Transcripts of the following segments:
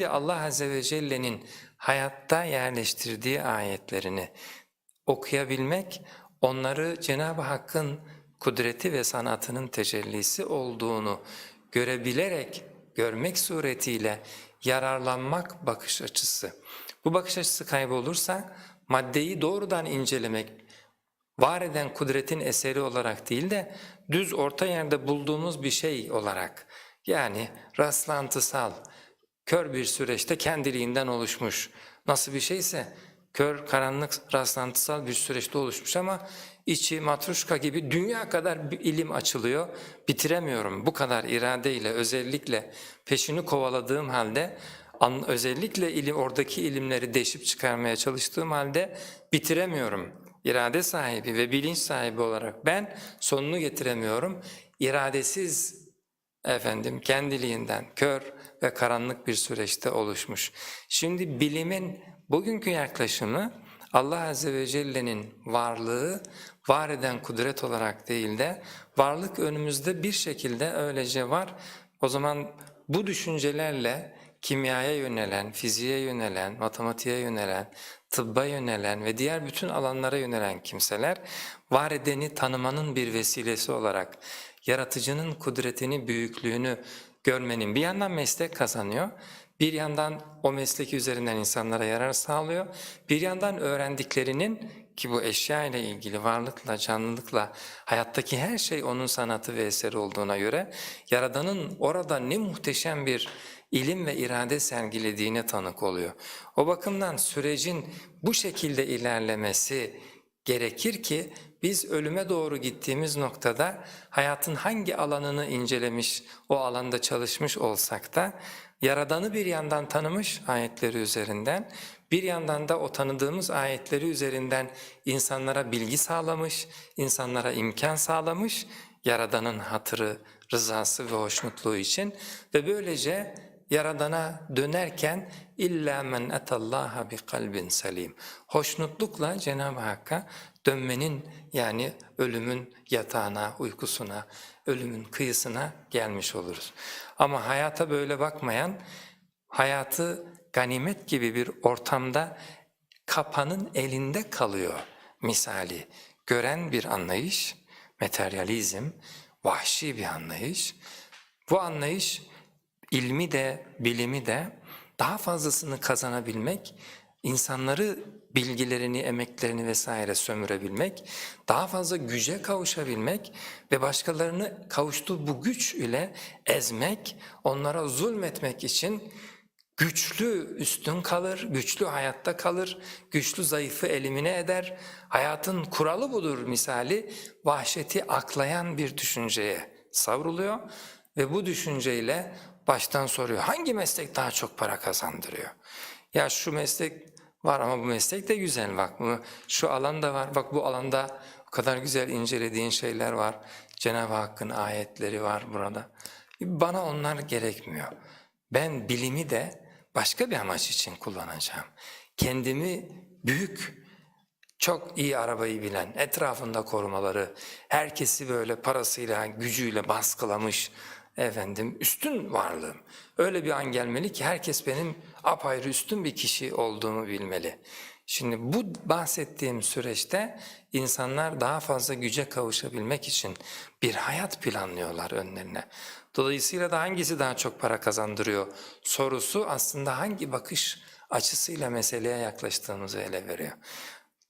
Şimdi Allah Azze ve Celle'nin hayatta yerleştirdiği ayetlerini okuyabilmek, onları Cenab-ı Hakk'ın kudreti ve sanatının tecellisi olduğunu görebilerek, görmek suretiyle yararlanmak bakış açısı. Bu bakış açısı kaybolursa maddeyi doğrudan incelemek, var eden kudretin eseri olarak değil de düz orta yerde bulduğumuz bir şey olarak yani rastlantısal, kör bir süreçte kendiliğinden oluşmuş. Nasıl bir şeyse kör, karanlık, rastlantısal bir süreçte oluşmuş ama içi matruşka gibi dünya kadar bir ilim açılıyor. Bitiremiyorum bu kadar iradeyle, özellikle peşini kovaladığım halde özellikle ilim, oradaki ilimleri deşip çıkarmaya çalıştığım halde bitiremiyorum. İrade sahibi ve bilinç sahibi olarak ben sonunu getiremiyorum. İradesiz efendim kendiliğinden kör ve karanlık bir süreçte oluşmuş. Şimdi bilimin bugünkü yaklaşımı Allah Azze ve Celle'nin varlığı var eden kudret olarak değil de varlık önümüzde bir şekilde öylece var. O zaman bu düşüncelerle kimyaya yönelen, fiziğe yönelen, matematiğe yönelen, tıbba yönelen ve diğer bütün alanlara yönelen kimseler var edeni tanımanın bir vesilesi olarak yaratıcının kudretini, büyüklüğünü görmenin bir yandan meslek kazanıyor, bir yandan o mesleki üzerinden insanlara yarar sağlıyor, bir yandan öğrendiklerinin ki bu eşya ile ilgili varlıkla, canlılıkla, hayattaki her şey onun sanatı ve eseri olduğuna göre Yaradan'ın orada ne muhteşem bir ilim ve irade sergilediğine tanık oluyor. O bakımdan sürecin bu şekilde ilerlemesi gerekir ki biz ölüme doğru gittiğimiz noktada hayatın hangi alanını incelemiş, o alanda çalışmış olsak da Yaradan'ı bir yandan tanımış ayetleri üzerinden, bir yandan da o tanıdığımız ayetleri üzerinden insanlara bilgi sağlamış, insanlara imkan sağlamış, Yaradan'ın hatırı, rızası ve hoşnutluğu için ve böylece Yaradan'a dönerken illa men etallaha bi kalbin salim. Hoşnutlukla Cenab-ı Hakk'a dönmenin yani ölümün yatağına, uykusuna, ölümün kıyısına gelmiş oluruz. Ama hayata böyle bakmayan, hayatı ganimet gibi bir ortamda kapanın elinde kalıyor misali. Gören bir anlayış, materyalizm, vahşi bir anlayış. Bu anlayış ilmi de, bilimi de daha fazlasını kazanabilmek, insanları bilgilerini, emeklerini vesaire sömürebilmek, daha fazla güce kavuşabilmek ve başkalarını kavuştuğu bu güç ile ezmek, onlara zulmetmek için güçlü üstün kalır, güçlü hayatta kalır, güçlü zayıfı elimine eder. Hayatın kuralı budur misali, vahşeti aklayan bir düşünceye savruluyor ve bu düşünceyle baştan soruyor. Hangi meslek daha çok para kazandırıyor? Ya şu meslek var ama bu meslek de güzel bak. Şu alan da var. Bak bu alanda o kadar güzel incelediğin şeyler var. Cenab-ı Hakk'ın ayetleri var burada. Bana onlar gerekmiyor. Ben bilimi de başka bir amaç için kullanacağım. Kendimi büyük, çok iyi arabayı bilen, etrafında korumaları, herkesi böyle parasıyla, gücüyle baskılamış, efendim üstün varlığım. Öyle bir an gelmeli ki herkes benim apayrı üstün bir kişi olduğumu bilmeli. Şimdi bu bahsettiğim süreçte insanlar daha fazla güce kavuşabilmek için bir hayat planlıyorlar önlerine. Dolayısıyla da hangisi daha çok para kazandırıyor sorusu aslında hangi bakış açısıyla meseleye yaklaştığımızı ele veriyor.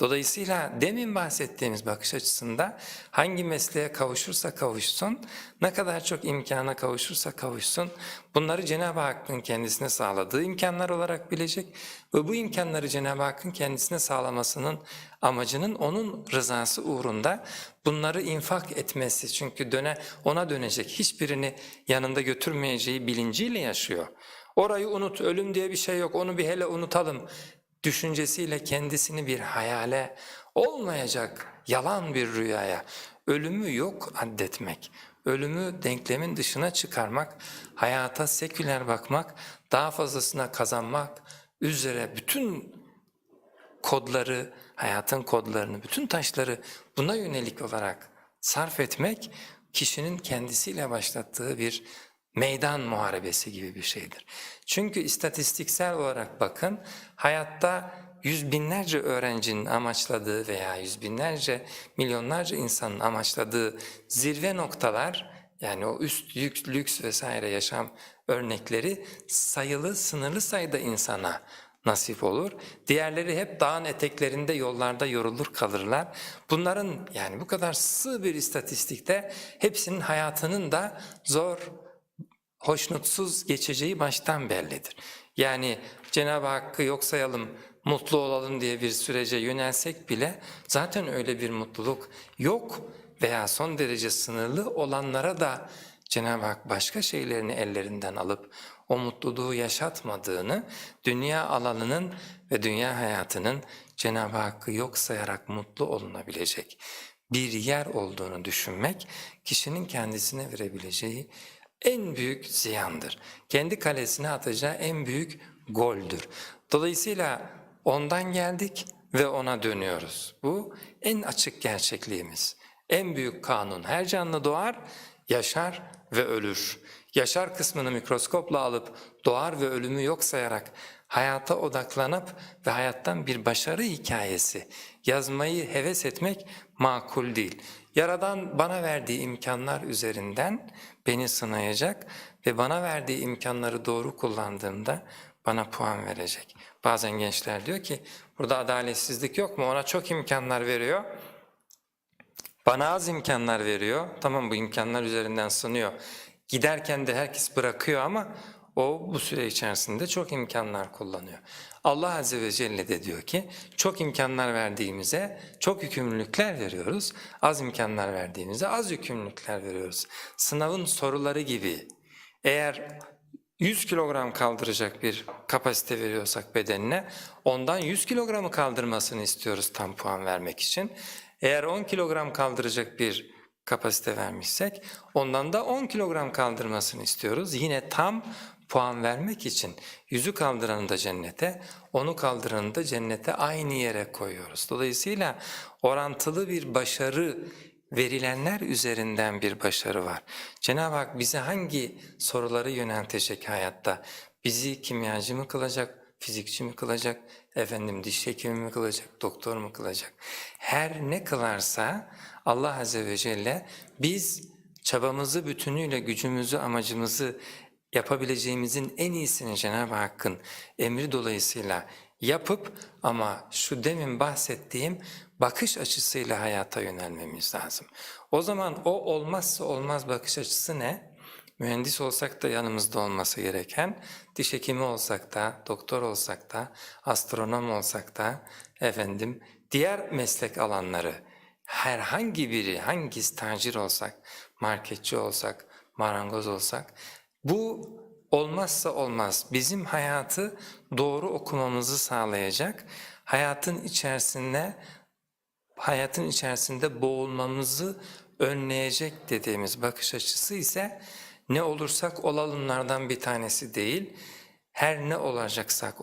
Dolayısıyla demin bahsettiğimiz bakış açısında hangi mesleğe kavuşursa kavuşsun, ne kadar çok imkana kavuşursa kavuşsun, bunları Cenab-ı Hakk'ın kendisine sağladığı imkanlar olarak bilecek ve bu imkanları Cenab-ı Hakk'ın kendisine sağlamasının amacının onun rızası uğrunda bunları infak etmesi. Çünkü döne, ona dönecek hiçbirini yanında götürmeyeceği bilinciyle yaşıyor. Orayı unut, ölüm diye bir şey yok, onu bir hele unutalım düşüncesiyle kendisini bir hayale, olmayacak yalan bir rüyaya, ölümü yok addetmek, ölümü denklemin dışına çıkarmak, hayata seküler bakmak, daha fazlasına kazanmak üzere bütün kodları, hayatın kodlarını, bütün taşları buna yönelik olarak sarf etmek, kişinin kendisiyle başlattığı bir meydan muharebesi gibi bir şeydir. Çünkü istatistiksel olarak bakın hayatta yüz binlerce öğrencinin amaçladığı veya yüz binlerce milyonlarca insanın amaçladığı zirve noktalar yani o üst lüks, lüks vesaire yaşam örnekleri sayılı sınırlı sayıda insana nasip olur. Diğerleri hep dağın eteklerinde yollarda yorulur kalırlar. Bunların yani bu kadar sığ bir istatistikte hepsinin hayatının da zor, hoşnutsuz geçeceği baştan bellidir. Yani Cenab-ı Hakk'ı yok sayalım, mutlu olalım diye bir sürece yönelsek bile zaten öyle bir mutluluk yok veya son derece sınırlı olanlara da Cenab-ı Hak başka şeylerini ellerinden alıp o mutluluğu yaşatmadığını, dünya alanının ve dünya hayatının Cenab-ı Hakk'ı yok sayarak mutlu olunabilecek bir yer olduğunu düşünmek, kişinin kendisine verebileceği en büyük ziyandır. Kendi kalesine atacağı en büyük goldür. Dolayısıyla ondan geldik ve ona dönüyoruz. Bu en açık gerçekliğimiz. En büyük kanun. Her canlı doğar, yaşar ve ölür. Yaşar kısmını mikroskopla alıp doğar ve ölümü yok sayarak hayata odaklanıp ve hayattan bir başarı hikayesi yazmayı heves etmek makul değil. Yaradan bana verdiği imkanlar üzerinden beni sınayacak ve bana verdiği imkanları doğru kullandığımda bana puan verecek. Bazen gençler diyor ki burada adaletsizlik yok mu? Ona çok imkanlar veriyor. Bana az imkanlar veriyor. Tamam bu imkanlar üzerinden sınıyor. Giderken de herkes bırakıyor ama o bu süre içerisinde çok imkanlar kullanıyor. Allah Azze ve Celle de diyor ki çok imkanlar verdiğimize çok yükümlülükler veriyoruz. Az imkanlar verdiğimize az yükümlülükler veriyoruz. Sınavın soruları gibi eğer 100 kilogram kaldıracak bir kapasite veriyorsak bedenine ondan 100 kilogramı kaldırmasını istiyoruz tam puan vermek için. Eğer 10 kilogram kaldıracak bir kapasite vermişsek ondan da 10 kilogram kaldırmasını istiyoruz. Yine tam puan vermek için yüzü kaldıranı da cennete, onu kaldıranı da cennete aynı yere koyuyoruz. Dolayısıyla orantılı bir başarı verilenler üzerinden bir başarı var. Cenab-ı Hak bize hangi soruları yöneltecek hayatta? Bizi kimyacı mı kılacak, fizikçi mi kılacak, efendim diş hekimi mi kılacak, doktor mu kılacak? Her ne kılarsa Allah Azze ve Celle biz çabamızı bütünüyle gücümüzü, amacımızı yapabileceğimizin en iyisini Cenab-ı Hakk'ın emri dolayısıyla yapıp ama şu demin bahsettiğim bakış açısıyla hayata yönelmemiz lazım. O zaman o olmazsa olmaz bakış açısı ne? Mühendis olsak da yanımızda olması gereken, diş hekimi olsak da, doktor olsak da, astronom olsak da, efendim diğer meslek alanları herhangi biri, hangisi tacir olsak, marketçi olsak, marangoz olsak bu olmazsa olmaz bizim hayatı doğru okumamızı sağlayacak, hayatın içerisinde hayatın içerisinde boğulmamızı önleyecek dediğimiz bakış açısı ise ne olursak olalımlardan bir tanesi değil, her ne olacaksak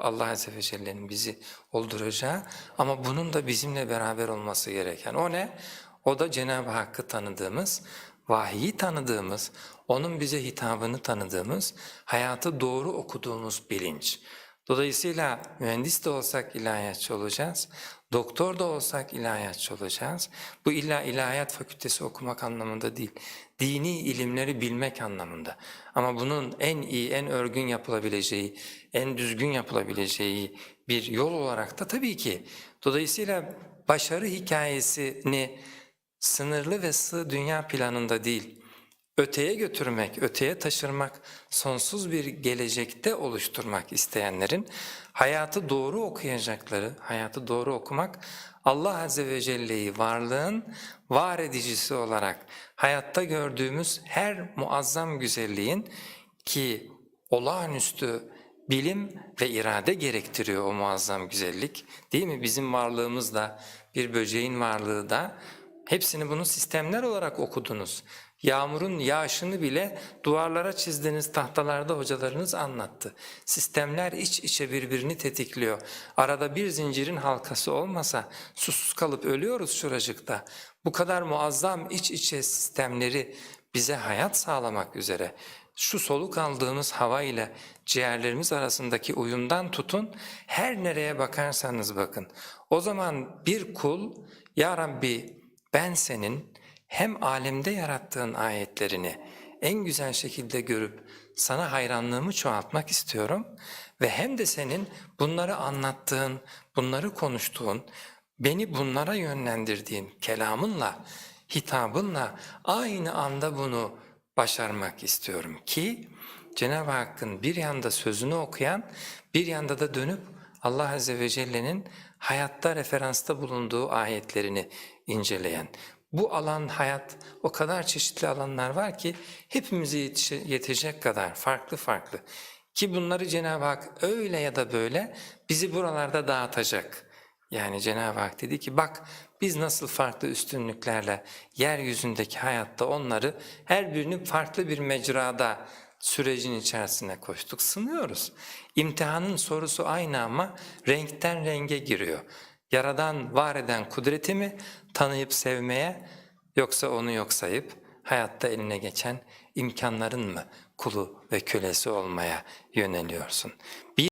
Allah Azze ve Celle'nin bizi olduracağı ama bunun da bizimle beraber olması gereken. O ne? O da Cenab-ı Hakk'ı tanıdığımız, vahiyi tanıdığımız, onun bize hitabını tanıdığımız, hayatı doğru okuduğumuz bilinç. Dolayısıyla mühendis de olsak ilahiyatçı olacağız, doktor da olsak ilahiyatçı olacağız. Bu illa ilahiyat fakültesi okumak anlamında değil, dini ilimleri bilmek anlamında. Ama bunun en iyi, en örgün yapılabileceği, en düzgün yapılabileceği bir yol olarak da tabii ki. Dolayısıyla başarı hikayesini sınırlı ve sığ dünya planında değil, öteye götürmek, öteye taşırmak, sonsuz bir gelecekte oluşturmak isteyenlerin hayatı doğru okuyacakları, hayatı doğru okumak Allah Azze ve Celle'yi varlığın var edicisi olarak hayatta gördüğümüz her muazzam güzelliğin ki olağanüstü bilim ve irade gerektiriyor o muazzam güzellik değil mi? Bizim varlığımız da bir böceğin varlığı da hepsini bunu sistemler olarak okudunuz. Yağmurun yağışını bile duvarlara çizdiğiniz tahtalarda hocalarınız anlattı. Sistemler iç içe birbirini tetikliyor. Arada bir zincirin halkası olmasa susuz kalıp ölüyoruz şuracıkta. Bu kadar muazzam iç içe sistemleri bize hayat sağlamak üzere şu soluk aldığımız hava ile ciğerlerimiz arasındaki uyumdan tutun, her nereye bakarsanız bakın. O zaman bir kul, Ya Rabbi ben senin hem alemde yarattığın ayetlerini en güzel şekilde görüp sana hayranlığımı çoğaltmak istiyorum ve hem de senin bunları anlattığın, bunları konuştuğun, beni bunlara yönlendirdiğin kelamınla, hitabınla aynı anda bunu başarmak istiyorum ki Cenab-ı Hakk'ın bir yanda sözünü okuyan, bir yanda da dönüp Allah Azze ve Celle'nin hayatta referansta bulunduğu ayetlerini inceleyen. Bu alan hayat o kadar çeşitli alanlar var ki hepimize yetecek kadar farklı farklı. Ki bunları Cenab-ı Hak öyle ya da böyle bizi buralarda dağıtacak. Yani Cenab-ı Hak dedi ki bak biz nasıl farklı üstünlüklerle yeryüzündeki hayatta onları her birini farklı bir mecrada sürecin içerisine koştuk, sınıyoruz. İmtihanın sorusu aynı ama renkten renge giriyor. Yaradan, var eden kudreti mi tanıyıp sevmeye yoksa onu yok sayıp hayatta eline geçen imkanların mı kulu ve kölesi olmaya yöneliyorsun? Bir